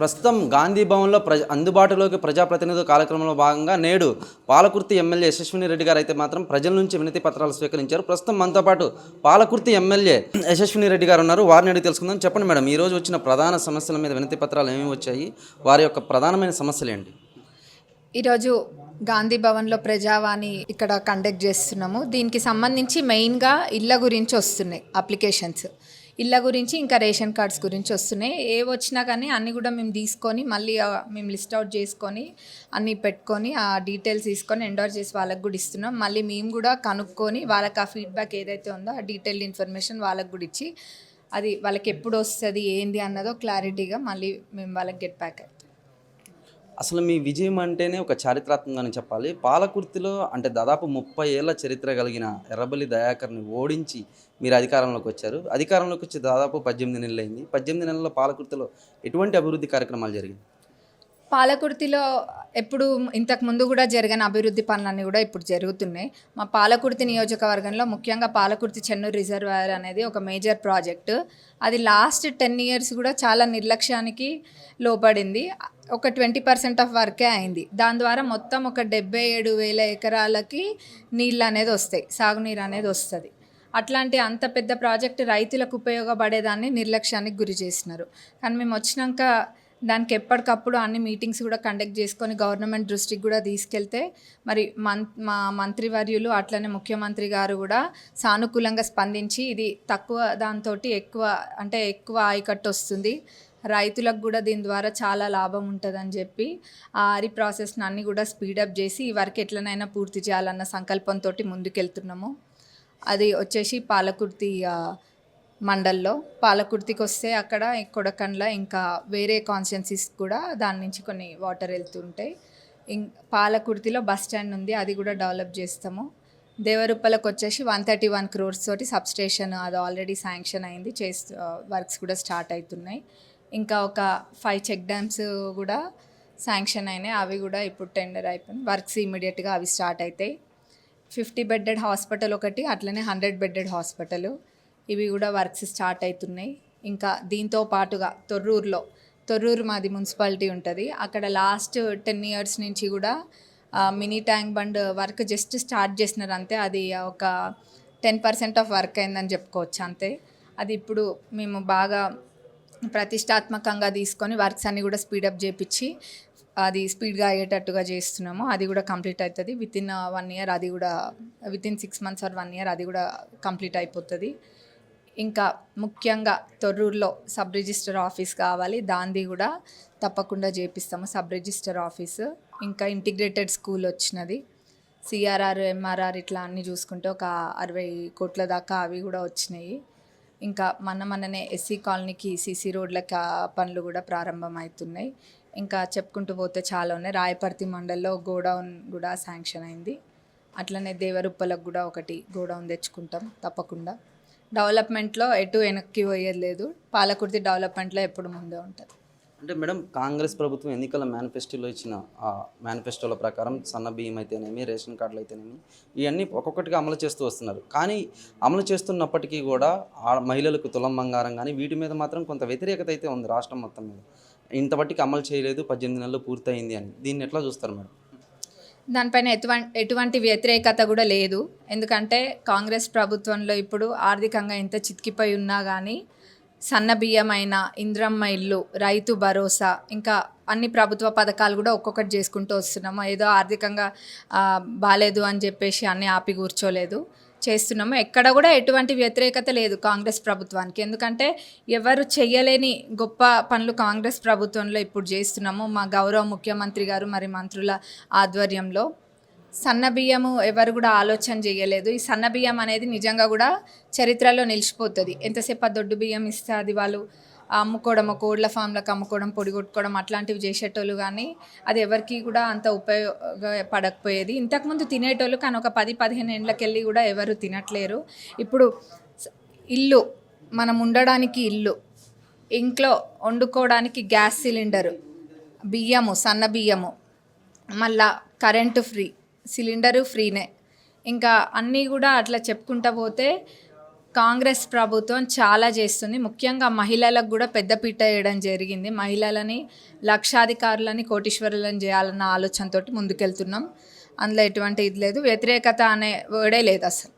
ప్రస్తుతం గాంధీ భవన్లో ప్రజ అందుబాటులోకి ప్రజాప్రతినిధుల కార్యక్రమంలో భాగంగా నేడు పాలకుర్తి ఎమ్మెల్యే యశస్విని రెడ్డి గారు అయితే మాత్రం ప్రజల నుంచి వినతి పత్రాలు స్వీకరించారు. ప్రస్తుతం మనతో పాటు పాలకుర్తి ఎమ్మెల్యే యశస్విని రెడ్డి గారు ఉన్నారు. వారిని అడిగి తెలుసుకుందాం. చెప్పండి మేడం ఈరోజు వచ్చిన ప్రధాన సమస్యల మీద వినతి పత్రాలు ఏమేమి వచ్చాయి? వారి యొక్క ప్రధానమైన సమస్యలు ఏంటి? ఈరోజు గాంధీ భవన్లో ప్రజావాణి ఇక్కడ కండక్ట్ చేస్తున్నాము. దీనికి సంబంధించి మెయిన్గా ఇళ్ళ గురించి వస్తున్నాయి అప్లికేషన్స్ ఇళ్ళ గురించి ఇంకా రేషన్ కార్డ్స్ గురించి వస్తున్నాయి. ఏ వచ్చినా కానీ అన్నీ కూడా మేము తీసుకొని మళ్ళీ మేము లిస్ట్ అవుట్ చేసుకొని అన్నీ పెట్టుకొని ఆ డీటెయిల్స్ తీసుకొని ఎండోర్ చేసి వాళ్ళకి కూడా ఇస్తున్నాం. మళ్ళీ మేము కూడా కనుక్కొని వాళ్ళకి ఆ ఫీడ్బ్యాక్ ఏదైతే ఉందో ఆ డీటెయిల్డ్ ఇన్ఫర్మేషన్ వాళ్ళకి కూడా ఇచ్చి అది వాళ్ళకి ఎప్పుడు వస్తుంది ఏంది అన్నదో క్లారిటీగా మళ్ళీ మేము వాళ్ళకి గెట్ బ్యాక్ అవుతాం అసలు మీ విజయం అంటేనే ఒక చారిత్రాత్మకంగానే చెప్పాలి. పాలకుర్తిలో అంటే దాదాపు ముప్పై ఏళ్ళ చరిత్ర కలిగిన ఎర్రబల్లి దయాకర్ని ఓడించి మీరు అధికారంలోకి వచ్చారు. అధికారంలోకి వచ్చి దాదాపు పద్దెనిమిది నెలలు అయింది పద్దెనిమిది నెలల్లో పాలకుర్తిలో ఎటువంటి అభివృద్ధి కార్యక్రమాలు జరిగాయి? పాలకుర్తిలో ఎప్పుడు ఇంతకు ముందు కూడా జరిగిన అభివృద్ధి పనులన్నీ కూడా ఇప్పుడు జరుగుతున్నాయి. మా పాలకుర్తి నియోజకవర్గంలో ముఖ్యంగా పాలకుర్తి చెన్నూరు రిజర్వాయర్ అనేది ఒక మేజర్ ప్రాజెక్టు. అది లాస్ట్ టెన్ ఇయర్స్ కూడా చాలా నిర్లక్ష్యానికి లోపడింది ఒక ట్వంటీ పర్సెంట్ ఆఫ్ వర్కే అయింది. దాని ద్వారా మొత్తం ఒక డెబ్బై ఏడు వేల ఎకరాలకి నీళ్ళు అనేది వస్తాయి సాగునీరు అనేది వస్తుంది. అట్లాంటి అంత పెద్ద ప్రాజెక్ట్ రైతులకు ఉపయోగపడేదాన్ని నిర్లక్ష్యానికి గురి చేసినారు. కానీ మేము వచ్చినాక దానికి ఎప్పటికప్పుడు అన్ని మీటింగ్స్ కూడా కండక్ట్ చేసుకొని గవర్నమెంట్ దృష్టికి కూడా తీసుకెళ్తే మరి మన్ మా మంత్రివర్యులు అట్లనే ముఖ్యమంత్రి గారు కూడా సానుకూలంగా స్పందించి ఇది తక్కువ దాంతో ఎక్కువ అంటే ఎక్కువ ఆయకట్టు వస్తుంది. రైతులకు కూడా దీని ద్వారా చాలా లాభం ఉంటుందని చెప్పి ఆ ఆరి ప్రాసెస్ని అన్నీ కూడా స్పీడప్ చేసి ఈ వర్క్ ఎట్లనైనా పూర్తి చేయాలన్న సంకల్పంతో ముందుకెళ్తున్నాము. అది వచ్చేసి పాలకుర్తి మండల్లో. పాలకుర్తికి వస్తే అక్కడ కొడకండ్ల ఇంకా వేరే కాన్స్టెన్సీస్ కూడా దాని నుంచి కొన్ని వాటర్ వెళ్తుంటాయి. ఇం పాలకుర్తిలో బస్ స్టాండ్ ఉంది అది కూడా డెవలప్ చేస్తాము. దేవరుప్పలకు వచ్చేసి వన్ థర్టీ వన్ క్రోర్స్ తోటి సబ్స్టేషన్ అది ఆల్రెడీ శాంక్షన్ అయింది చేస్తూ వర్క్స్ కూడా స్టార్ట్ అవుతున్నాయి ఇంకా ఒక ఫైవ్ చెక్ డ్యామ్స్ కూడా శాంక్షన్ అయినాయి. అవి కూడా ఇప్పుడు టెండర్ అయిపోయినాయి. వర్క్స్ ఇమీడియట్గా అవి స్టార్ట్ అవుతాయి ఫిఫ్టీ బెడ్డెడ్ హాస్పిటల్ ఒకటి అట్లనే హండ్రెడ్ బెడ్డెడ్ హాస్పిటల్ ఇవి కూడా వర్క్స్ స్టార్ట్ అవుతున్నాయి ఇంకా దీంతో పాటుగా తొర్రూరులో తొర్రూరు మాది మున్సిపాలిటీ ఉంటుంది. అక్కడ లాస్ట్ టెన్ ఇయర్స్ నుంచి కూడా mini tank bund work just start చేసినారు అంతే. అది ఒక టెన్ పర్సెంట్ ఆఫ్ వర్క్ అయిందని చెప్పుకోవచ్చు అంతే. అది ఇప్పుడు మేము బాగా ప్రతిష్టాత్మకంగా తీసుకొని వర్క్స్ అన్ని కూడా స్పీడప్ చేపించి అది స్పీడ్గా అయ్యేటట్టుగా చేస్తున్నాము. అది కూడా కంప్లీట్ అవుతుంది విత్ ఇన్ వన్ ఇయర్ అది కూడా within six months or one year అది కూడా కంప్లీట్ అయిపోతుంది. ఇంకా ముఖ్యంగా తొర్రూరులో సబ్ రిజిస్టర్ ఆఫీస్ కావాలి. దాంది కూడా తప్పకుండా చేపిస్తాము సబ్ రిజిస్టర్ ఆఫీసు. ఇంకా ఇంటిగ్రేటెడ్ స్కూల్ వచ్చినది. సిఆర్ఆర్ ఎంఆర్ఆర్ ఇట్లా అన్నీ చూసుకుంటే ఒక అరవై కోట్ల దాకా అవి కూడా వచ్చినాయి. ఇంకా మన మననే ఎస్సీ కాలనీకి సీసీ రోడ్లకి పనులు కూడా ప్రారంభమవుతున్నాయి. ఇంకా చెప్పుకుంటూ పోతే చాలా ఉన్నాయి. రాయపర్తి మండల్లో గోడౌన్ కూడా శాంక్షన్ అయింది. అట్లనే దేవరుప్పలకు కూడా ఒకటి గోడౌన్ తెచ్చుకుంటాం తప్పకుండా. డెవలప్మెంట్లో ఎటు వెనక్కి పోయేది లేదు. పాలకుర్తి డెవలప్మెంట్లో ఎప్పుడు ముందే ఉంటుంది. అంటే మేడం కాంగ్రెస్ ప్రభుత్వం ఎన్నికల మేనిఫెస్టోలో ఇచ్చిన ఆ మేనిఫెస్టోల ప్రకారం సన్న బియ్యం అయితేనేమి రేషన్ కార్డులు అయితేనేమి ఇవన్నీ ఒక్కొక్కటిగా అమలు చేస్తూ వస్తున్నారు. కానీ అమలు చేస్తున్నప్పటికీ కూడా ఆ మహిళలకు తులం బంగారం కానీ వీటి మీద మాత్రం కొంత వ్యతిరేకత అయితే ఉంది రాష్ట్రం మొత్తం మీద. ఇంతవరకు అమలు చేయలేదు పద్దెనిమిది నెలలు పూర్తయింది అని. దీన్ని ఎట్లా చూస్తారు మేడం? దానిపైన ఎటువంటి ఎటువంటి వ్యతిరేకత కూడా లేదు. ఎందుకంటే కాంగ్రెస్ ప్రభుత్వంలో ఇప్పుడు ఆర్థికంగా ఎంత చితికిపోయి ఉన్నా కానీ సన్నబియ్యమైన ఇంద్రమ్మ ఇల్లు రైతు భరోసా ఇంకా అన్ని ప్రభుత్వ పథకాలు కూడా ఒక్కొక్కటి చేసుకుంటూ వస్తున్నాము. ఏదో ఆర్థికంగా బాగాలేదు అని చెప్పేసి అన్నీ ఆపి కూర్చోలేదు. చేస్తున్నాము. ఎక్కడ కూడా ఎటువంటి వ్యతిరేకత లేదు కాంగ్రెస్ ప్రభుత్వానికి. ఎందుకంటే ఎవరు చేయలేని గొప్ప పనులు కాంగ్రెస్ ప్రభుత్వంలో ఇప్పుడు చేస్తున్నాము. మా గౌరవ ముఖ్యమంత్రి గారు మరి మంత్రుల ఆధ్వర్యంలో. సన్న బియ్యము ఎవరు కూడా ఆలోచన చేయలేదు. ఈ సన్న బియ్యం అనేది నిజంగా కూడా చరిత్రలో నిలిచిపోతుంది. ఎంతసేపు ఆ దొడ్డు బియ్యం ఇస్తే అది వాళ్ళు అమ్ముకోవడము కోడ్ల ఫామ్లకు అమ్ముకోవడం పొడి కొట్టుకోవడం అట్లాంటివి చేసేటోళ్ళు కానీ అది ఎవరికి కూడా అంత ఉపయోగపడకపోయేది. ఇంతకుముందు తినేటోళ్ళు కానీ ఒక పది పదిహేను ఏండ్లకెళ్ళి కూడా ఎవరు తినట్లేరు. ఇప్పుడు ఇల్లు మనం ఉండడానికి ఇల్లు ఇంట్లో వండుకోవడానికి గ్యాస్ సిలిండరు బియ్యము సన్న బియ్యము మళ్ళా కరెంటు ఫ్రీ సిలిండరు ఫ్రీనే. ఇంకా అన్నీ కూడా అట్లా చెప్పుకుంటా పోతే కాంగ్రెస్ ప్రభుత్వం చాలా చేస్తుంది. ముఖ్యంగా మహిళలకు కూడా పెద్దపీట వేయడం జరిగింది. మహిళలని లక్షాధికారులని కోటీశ్వరులను చేయాలన్న ఆలోచనతోటి ముందుకెళ్తున్నాం. అందులో ఎటువంటి ఇది లేదు. వ్యతిరేకత అనే వర్డే లేదు అసలు.